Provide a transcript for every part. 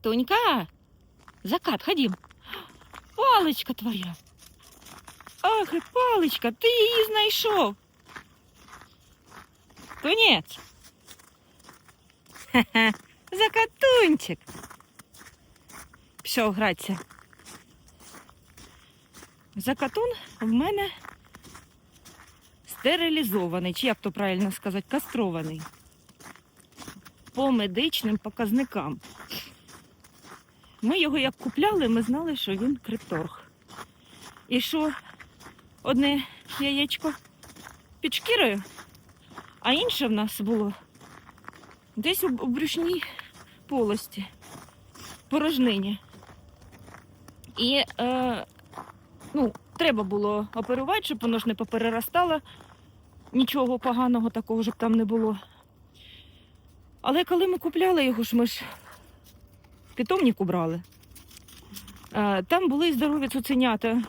Тонька, закат, ходім. Паличка твоя. Ах, і паличка, ти її знайшов. Тунець. Ха-ха, закатунчик. Пішов гратися. Закатун в мене стерилізований, чи як то правильно сказати, кастрований. По медичним показникам. Ми його як купляли, ми знали, що він крипторг. І що одне яєчко під шкірою, а інше в нас було десь у брюшній полості, порожнині. І е, ну, треба було оперувати, щоб воно ж не попереростало. Нічого поганого такого щоб там не було. Але коли ми купляли його ж ми ж питомнику брали. Е, Там були здорові цуценята.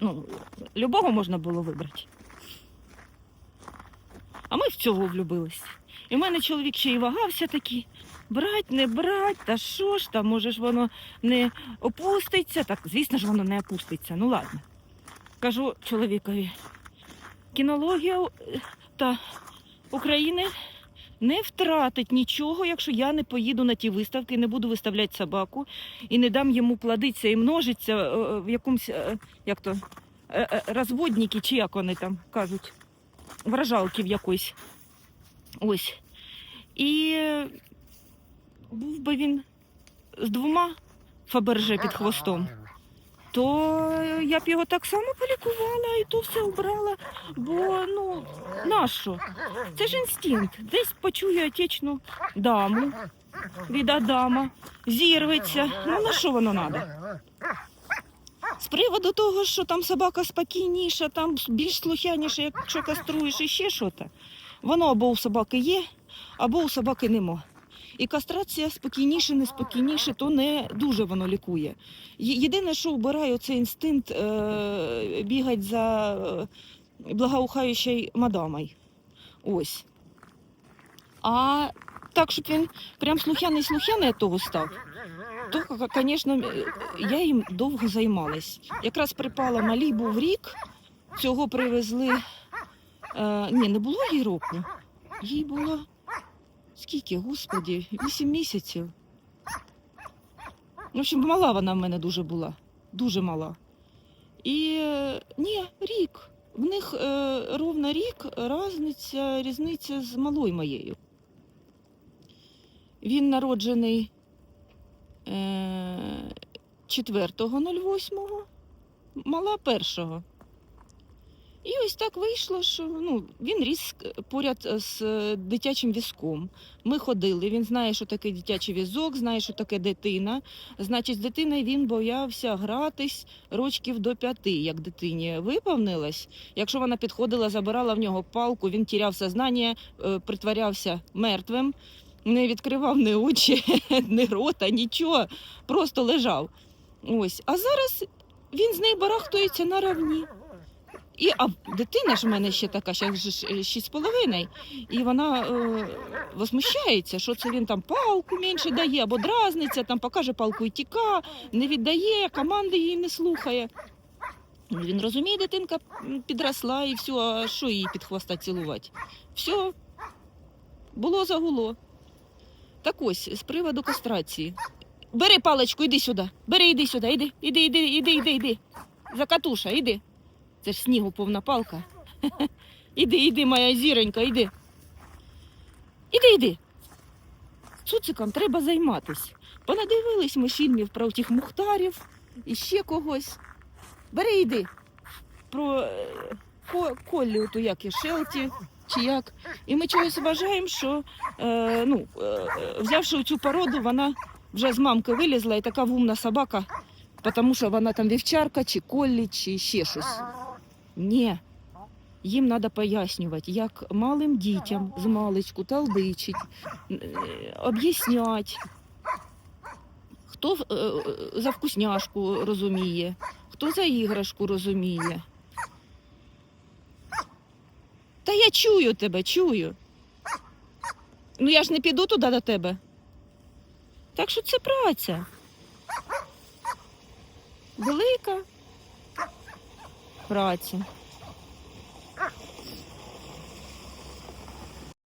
Ну, любого можна було вибрати. А ми в цього влюбились. І в мене чоловік ще й вагався такий. Брать, не брать, та що ж там, може ж воно не опуститься. Так, звісно ж, воно не опуститься. Ну ладно. Кажу чоловікові, кінологія е, та України не втратить нічого, якщо я не поїду на ті виставки, не буду виставляти собаку і не дам йому плодитися і множитися е, е, в якомусь, е, як то, розводники, чи як вони там кажуть, вражалки в якоїсь. Ось. І був би він з двома фаберже під хвостом, то я б його так само полікувала і то все обрала. Бо ну нащо? Це ж інстинкт. Десь почує отечну даму від Адама, зірветься. Ну на що воно треба? З приводу того, що там собака спокійніша, там більш слухняніша, якщо каструєш і ще щось, воно або у собаки є, або у собаки нема. І кастрація спокійніше, не спокійніше, то не дуже воно лікує. Єдине, що вбирає цей інстинкт е, бігати за е, благоухаючою мадамою. Ось. А так, щоб він прям слухняний слухняний того став, то, звісно, я їм довго займалась. Якраз припала малій був рік, цього привезли. Е, ні, не було їй року. Їй було скільки, господі, вісім місяців. В общем, мала вона в мене дуже була, дуже мала. І е, ні, рік. В них е, ровно рік різниця, різниця з малою моєю. Він народжений е, 4.08, мала першого. І ось так вийшло, що ну, він ріс поряд з е, дитячим візком. Ми ходили, він знає, що таке дитячий візок, знає, що таке дитина. Значить, з дитиною він боявся гратись рочків до п'яти, як дитині виповнилось. Якщо вона підходила, забирала в нього палку, він тіряв сознання, е, притворявся мертвим, не відкривав ні очі, ні рота, нічого, просто лежав. Ось. А зараз він з нею барахтується на равні. І, а дитина ж в мене ще така, ще ж шість з половиною, і вона е, возмущається, що це він там палку менше дає, або дразниться, там покаже палку і тіка, не віддає, команди її не слухає. Ну, Він розуміє, дитинка підросла і все, а що її під хвоста цілувати? Все, було загуло. Так ось, з приводу кастрації. Бери паличку, іди сюди. Бери, іди сюди, іди, іди, іди, іди, іди, іди. Закатуша, іди. Це ж снігу повна палка. Іди, іди, моя зіронька, іди. Іди, іди. Цуциком треба займатись. Понадивились ми фільмів про тих мухтарів і ще когось. Бери, йди. Про е, ко, Коллі, то як є, Шелті чи як. І ми чогось вважаємо, що е, ну, е, взявши цю породу, вона вже з мамки вилізла і така вумна собака, тому що вона там вівчарка, чи коллі, чи ще щось. Ні. Їм треба пояснювати, як малим дітям з маличку талдичить, е, об'яснять, хто е, е, за вкусняшку розуміє, хто за іграшку розуміє. Та я чую тебе, чую. Ну я ж не піду туди до тебе. Так що це праця. Велика праця.